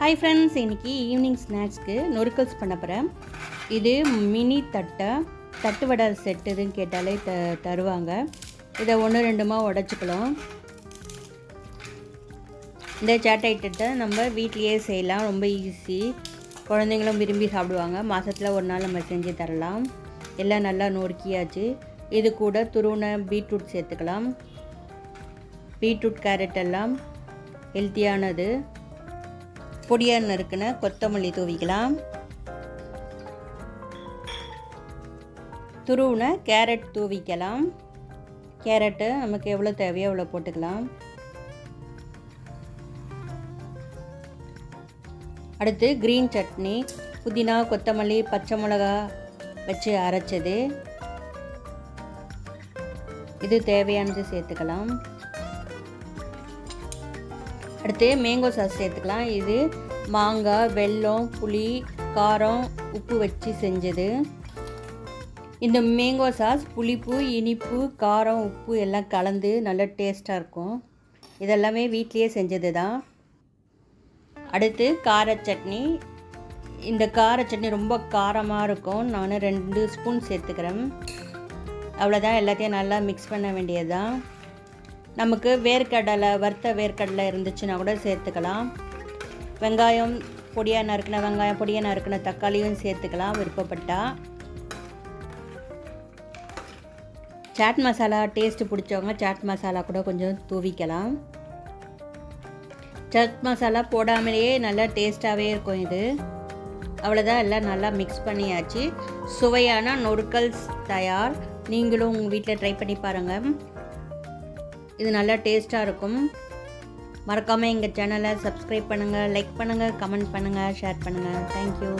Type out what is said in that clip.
Hi friends இன்றைக்கி evening ஸ்நாக்ஸ்க்கு நொறுக்கல்ஸ் பண்ண போகிறேன் இது மினி தட்டை தட்டு வடை செட் இதுன்னு கேட்டாலே த தருவாங்க. இதை ஒன்று ரெண்டுமா உடச்சிக்கலாம். இந்த சேட் ஐட்டத்தை நம்ம வீட்லேயே செய்யலாம் ரொம்ப ஈஸி குழந்தைங்களும் விரும்பி சாப்பிடுவாங்க. மாதத்தில் ஒரு நாள் நம்ம செஞ்சு தரலாம். எல்லாம் நல்லா நொறுக்கியாச்சு. இது கூட துருவன பீட்ரூட் சேர்த்துக்கலாம். பீட்ரூட் கேரட் எல்லாம் ஹெல்த்தியானது பொடியாக நறுக்குன கொத்தமல்லி தூவிக்கலாம். துருவுன கேரட் தூவிக்கலாம். கேரட்டு நமக்கு எவ்வளோ தேவையோ அவ்வளோ போட்டுக்கலாம். அடுத்து க்ரீன் சட்னி புதினா கொத்தமல்லி பச்சை மிளகா வச்சு அரைச்சது. இது தேவையானது சேர்த்துக்கலாம். அடுத்து மேங்கோ சாஸ் சேர்த்துக்கலாம். இது மாங்காய் வெல்லம் புளி காரம் உப்பு வச்சு செஞ்சது. இந்த மேங்கோ சாஸ் புளிப்பு இனிப்பு காரம் உப்பு எல்லாம் கலந்து நல்ல டேஸ்ட்டாக இருக்கும். இதெல்லாமே வீட்லேயே செஞ்சது தான் அடுத்து கார சட்னி. இந்த கார சட்னி ரொம்ப காரமாக இருக்கும். நான் ரெண்டு ஸ்பூன் சேர்த்துக்கிறேன். அவ்வளோதான் எல்லாத்தையும் நல்லா மிக்ஸ் பண்ண வேண்டியது தான் நமக்கு வேர்க்கடலை வறுத்த வேர்க்கடலை இருந்துச்சுன்னா கூட சேர்த்துக்கலாம். வெங்காயம் பொடியாக நறுக்கின வெங்காயம் பொடியாக நறுக்கின தக்காளியும் சேர்த்துக்கலாம் விருப்பப்பட்டால் சாட் மசாலா டேஸ்ட்டு பிடிச்சவங்க சாட் மசாலா கூட கொஞ்சம் தூவிக்கலாம். சாட் மசாலா போடாமலேயே நல்லா டேஸ்ட்டாகவே இருக்கும் இது. அவ்வளோதான் எல்லாம் நல்லா மிக்ஸ் பண்ணியாச்சு. சுவையான நொறுக்கல்ஸ் தயார். நீங்களும் உங்கள் வீட்டில் ட்ரை பண்ணி பாருங்கள் இது நல்லா டேஸ்ட்டாக இருக்கும். மறக்காமல் எங்கள் சேனலை சப்ஸ்கிரைப் பண்ணுங்கள் லைக் பண்ணுங்கள் கமெண்ட் பண்ணுங்கள் ஷேர் பண்ணுங்கள் தேங்க்யூ